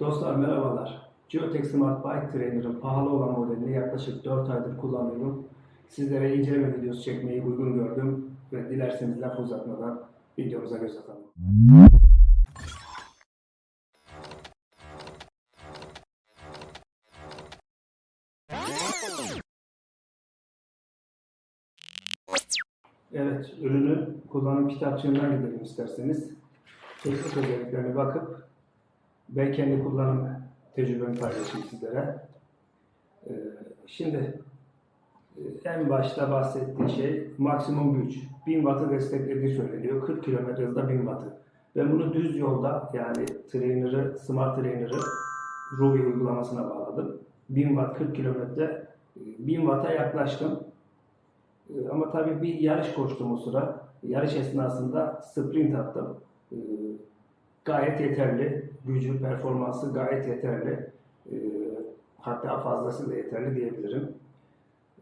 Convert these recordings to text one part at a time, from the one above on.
Dostlar merhabalar. Geotech Smart Bike Trainer'ın pahalı olan modelini yaklaşık 4 aydır kullanıyorum. Sizlere inceleme videosu çekmeyi uygun gördüm ve dilerseniz laf uzatmadan videomuza göz atalım. Evet, ürünü kullanım kitapçığından gidelim isterseniz. Teknik özelliklerine bakıp ben kendi kullanım tecrübemi paylaşayım sizlere. Ee, Şimdi e, en başta bahsettiği şey maksimum güç. 1000 wattı desteklediği söyleniyor. 40 km hızda 1000 wattı. Ben bunu düz yolda yani trainer'ı, smart trainer'ı Ruby uygulamasına bağladım. 1000 watt 40 kilometre 1000 watt'a yaklaştım. Ee, Ama tabii bir yarış koştum o sıra. Yarış esnasında sprint attım. Gayet yeterli. Gücü, performansı gayet yeterli. Ee, Hatta fazlası da yeterli diyebilirim.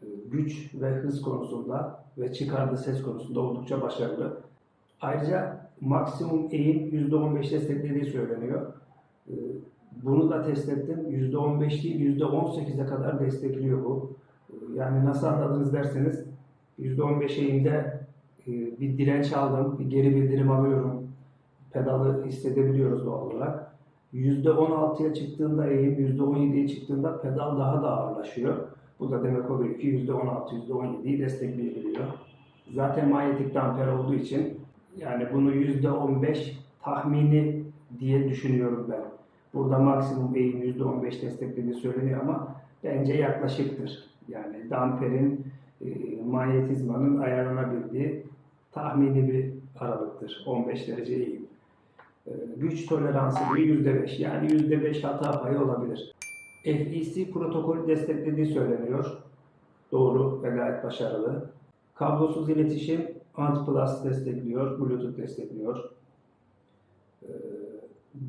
Ee, Güç ve hız konusunda ve çıkardığı ses konusunda oldukça başarılı. Ayrıca maksimum eğim %15 desteklediği söyleniyor. Ee, Bunu da test ettim. %15 değil %18'e kadar destekliyor bu. Yani nasıl anladınız derseniz %15 eğimde e, bir direnç aldım, bir geri bildirim alıyorum. Pedalı hissedebiliyoruz doğal olarak. %16'ya çıktığında eğim, %17'ye çıktığında pedal daha da ağırlaşıyor. Bu da demek oluyor ki %16, %17'yi destekleyebiliyor. Zaten manyetik damper olduğu için yani bunu %15 tahmini diye düşünüyorum ben. Burada maksimum eğim %15 desteklediği söyleniyor ama bence yaklaşıktır. Yani damperin e, manyetizmanın ayarlanabildiği tahmini bir aralıktır. 15 derece eğim. E, güç toleransı bir %5. Yani %5 hata payı olabilir. FEC protokolü desteklediği söyleniyor. Doğru ve gayet başarılı. Kablosuz iletişim ANT destekliyor, Bluetooth destekliyor. E,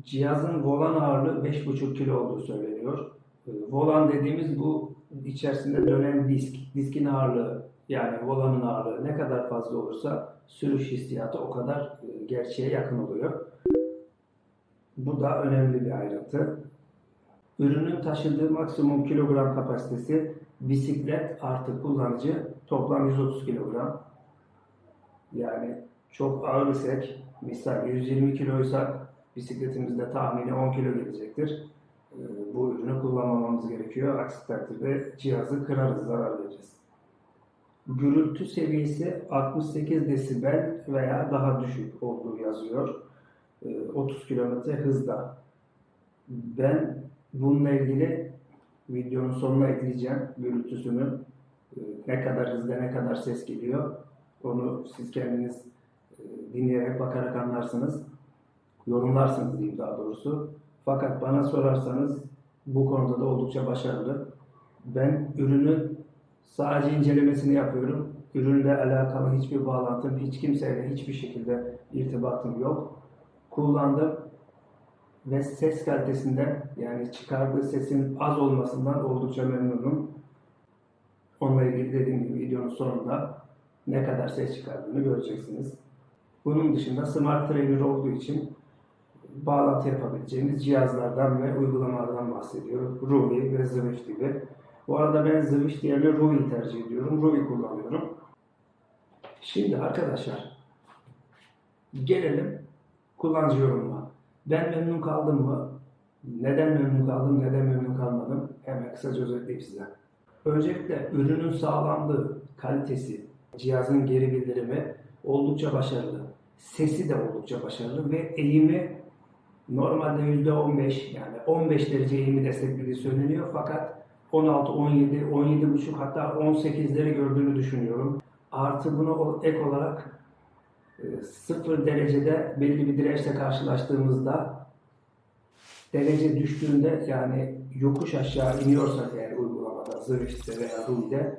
Cihazın volan ağırlığı 5,5 kilo olduğu söyleniyor. E, Volan dediğimiz bu içerisinde dönen disk, diskin ağırlığı yani volanın ağırlığı ne kadar fazla olursa sürüş hissiyatı o kadar e, gerçeğe yakın oluyor. Bu da önemli bir ayrıntı. Ürünün taşıdığı maksimum kilogram kapasitesi bisiklet artı kullanıcı toplam 130 kilogram. Yani çok ağır isek, misal 120 kiloysak bisikletimizde tahmini 10 kilo gelecektir. Ee, Bu ürünü kullanmamamız gerekiyor. Aksi takdirde cihazı kırarız, zarar veririz. Gürültü seviyesi 68 desibel veya daha düşük olduğu yazıyor. Ee, 30 km hızda. Ben bununla ilgili videonun sonuna ekleyeceğim gürültüsünü. Ee, Ne kadar hızda ne kadar ses geliyor. Onu siz kendiniz e, dinleyerek bakarak anlarsınız. Yorumlarsınız diyeyim daha doğrusu. Fakat bana sorarsanız bu konuda da oldukça başarılı. Ben ürünün sadece incelemesini yapıyorum. Ürünle alakalı hiçbir bağlantım, hiç kimseyle hiçbir şekilde irtibatım yok. Kullandım ve ses kalitesinden yani çıkardığı sesin az olmasından oldukça memnunum. Onunla ilgili dediğim gibi videonun sonunda ne kadar ses çıkardığını göreceksiniz. Bunun dışında Smart Trainer olduğu için bağlantı yapabileceğimiz cihazlardan ve uygulamalardan bahsediyor. Ruby ve Zwift gibi. Bu arada ben Zwift yerine Ruby tercih ediyorum. Ruby kullanıyorum. Şimdi arkadaşlar gelelim kullanıcı yorumuna. Ben memnun kaldım mı? Neden memnun kaldım, neden memnun kalmadım? Hemen kısaca özetleyeyim size. Öncelikle ürünün sağlamlığı, kalitesi, cihazın geri bildirimi oldukça başarılı. Sesi de oldukça başarılı ve eğimi normalde %15 yani 15 derece eğimi desteklediği söyleniyor fakat 16, 17, 17,5 hatta 18'leri gördüğünü düşünüyorum. Artı bunu ek olarak 0 derecede belli bir dirençle karşılaştığımızda derece düştüğünde yani yokuş aşağı iniyorsak eğer uygulamada, Zwift'te veya Ruby'de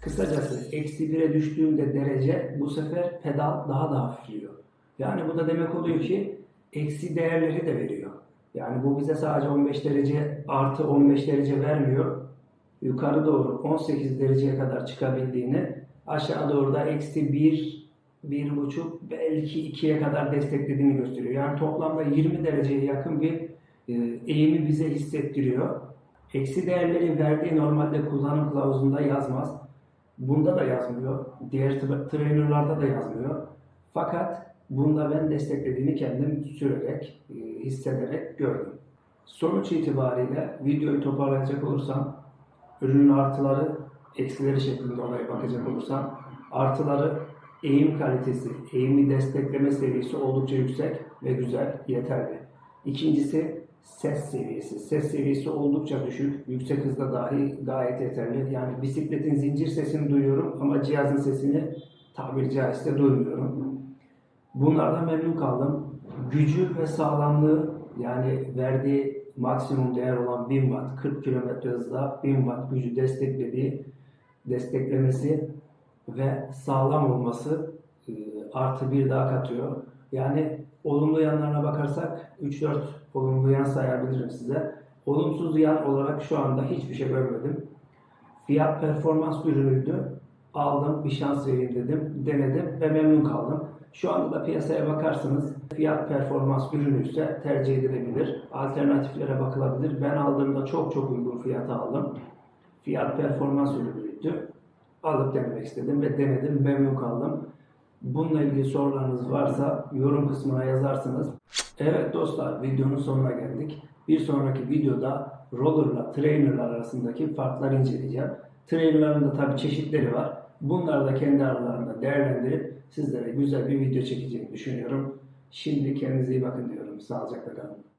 kısacası eksi 1'e düştüğünde derece bu sefer pedal daha da hafifliyor. Yani bu da demek oluyor ki eksi değerleri de veriyor. Yani bu bize sadece 15 derece artı 15 derece vermiyor. Yukarı doğru 18 dereceye kadar çıkabildiğini, aşağı doğru da eksi 1, 1,5 belki 2'ye kadar desteklediğini gösteriyor. Yani toplamda 20 dereceye yakın bir e, eğimi bize hissettiriyor. Eksi değerleri verdiği normalde kullanım kılavuzunda yazmaz. Bunda da yazmıyor. Diğer tra- trainerlarda da yazmıyor. Fakat bunda ben desteklediğini kendim sürerek, e, hissederek gördüm. Sonuç itibariyle videoyu toparlayacak olursam ürünün artıları, eksileri şeklinde olaya bakacak olursam artıları eğim kalitesi, eğimi destekleme seviyesi oldukça yüksek ve güzel, yeterli. İkincisi ses seviyesi. Ses seviyesi oldukça düşük. Yüksek hızda dahi gayet yeterli. Yani bisikletin zincir sesini duyuyorum ama cihazın sesini tabiri caizse duymuyorum. Bunlardan memnun kaldım. Gücü ve sağlamlığı yani verdiği maksimum değer olan 1000 watt, 40 km hızda 1000 watt gücü desteklediği, desteklemesi ve sağlam olması e, artı bir daha katıyor. Yani olumlu yanlarına bakarsak 3-4 olumlu yan sayabilirim size. Olumsuz yan olarak şu anda hiçbir şey görmedim. Fiyat performans ürünüydü. Aldım, bir şans vereyim dedim, denedim ve memnun kaldım. Şu anda da piyasaya bakarsanız fiyat performans ürünü ise tercih edilebilir. Alternatiflere bakılabilir. Ben aldığımda çok çok uygun fiyata aldım. Fiyat performans ürünüydü. Alıp denemek istedim ve denedim, memnun kaldım. Bununla ilgili sorularınız varsa yorum kısmına yazarsınız. Evet dostlar videonun sonuna geldik. Bir sonraki videoda rollerla trainerlar arasındaki farkları inceleyeceğim. Trainerların da tabi çeşitleri var. Bunları da kendi aralarında değerlendirip sizlere güzel bir video çekeceğimi düşünüyorum. Şimdi kendinize iyi bakın diyorum. Sağlıcakla kalın.